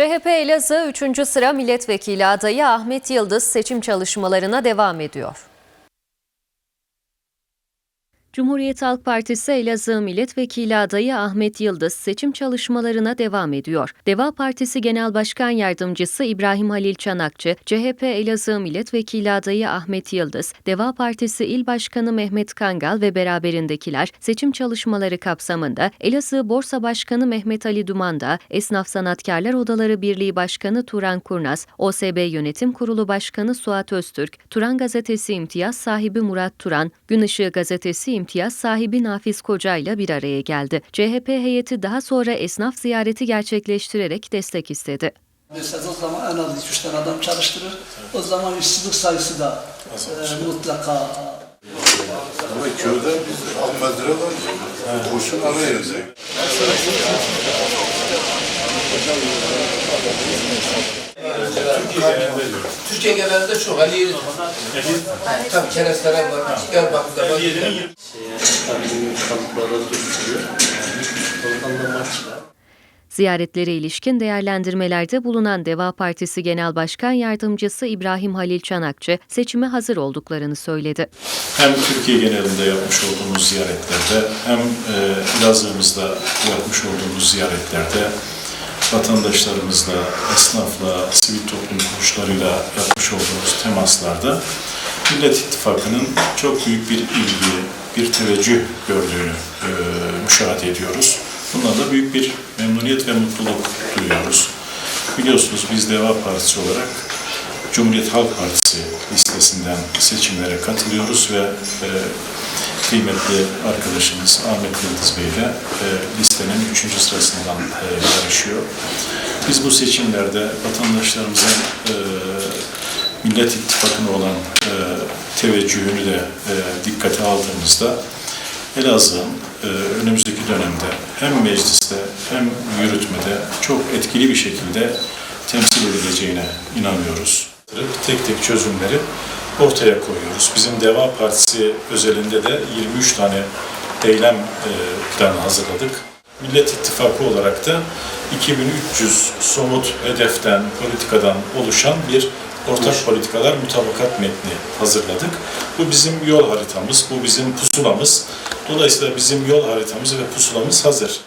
CHP Elazığ 3. sıra milletvekili adayı Ahmet Yıldız seçim çalışmalarına devam ediyor. Cumhuriyet Halk Partisi Elazığ Milletvekili adayı Ahmet Yıldız seçim çalışmalarına devam ediyor. Deva Partisi Genel Başkan Yardımcısı İbrahim Halil Çanakçı, CHP Elazığ Milletvekili adayı Ahmet Yıldız, Deva Partisi İl Başkanı Mehmet Kangal ve beraberindekiler seçim çalışmaları kapsamında Elazığ Borsa Başkanı Mehmet Ali Dumanda, Esnaf Sanatkarlar Odaları Birliği Başkanı Turan Kurnaz, OSB Yönetim Kurulu Başkanı Suat Öztürk, Turan Gazetesi imtiyaz sahibi Murat Turan, Gün Işığı Gazetesi imtiyaz sahibi Nafiz Koca ile bir araya geldi. CHP heyeti daha sonra esnaf ziyareti gerçekleştirerek destek istedi. Mesela o zaman en az 2-3 tane adam çalıştırır. O zaman işsizlik sayısı da e, mutlaka Ama köyde biz Almadra var. Kurşun arayız. Türkiye genelinde çok Ali Tabii kerestene var, Diyarbakır'da var. Ziyaretlere ilişkin değerlendirmelerde bulunan Deva Partisi Genel Başkan Yardımcısı İbrahim Halil Çanakçı seçime hazır olduklarını söyledi. hem Türkiye genelinde yapmış olduğumuz ziyaretlerde hem e, Elazığ'ımızda yapmış olduğumuz ziyaretlerde vatandaşlarımızla, esnafla, sivil toplum kuruluşlarıyla yapmış olduğumuz temaslarda Millet İttifakı'nın çok büyük bir ilgi, bir teveccüh gördüğünü e, müşahede ediyoruz. Bundan da büyük bir memnuniyet ve mutluluk duyuyoruz. Biliyorsunuz biz Deva Partisi olarak Cumhuriyet Halk Partisi listesinden seçimlere katılıyoruz ve e, kıymetli arkadaşımız Ahmet Yıldız Bey ile e, listenin 3. sırasından e, yarışıyor. Biz bu seçimlerde vatandaşlarımızın e, Millet İttifakı'na olan e, teveccühünü de e, dikkate aldığımızda Elazığ'ın e, önümüzdeki dönemde hem mecliste hem yürütmede çok etkili bir şekilde temsil edileceğine inanıyoruz. Tek tek çözümleri ortaya koyuyoruz. Bizim Deva Partisi özelinde de 23 tane eylem e, planı hazırladık. Millet İttifakı olarak da 2300 somut hedeften, politikadan oluşan bir ortak politikalar mutabakat metni hazırladık. Bu bizim yol haritamız, bu bizim pusulamız. Dolayısıyla bizim yol haritamız ve pusulamız hazır.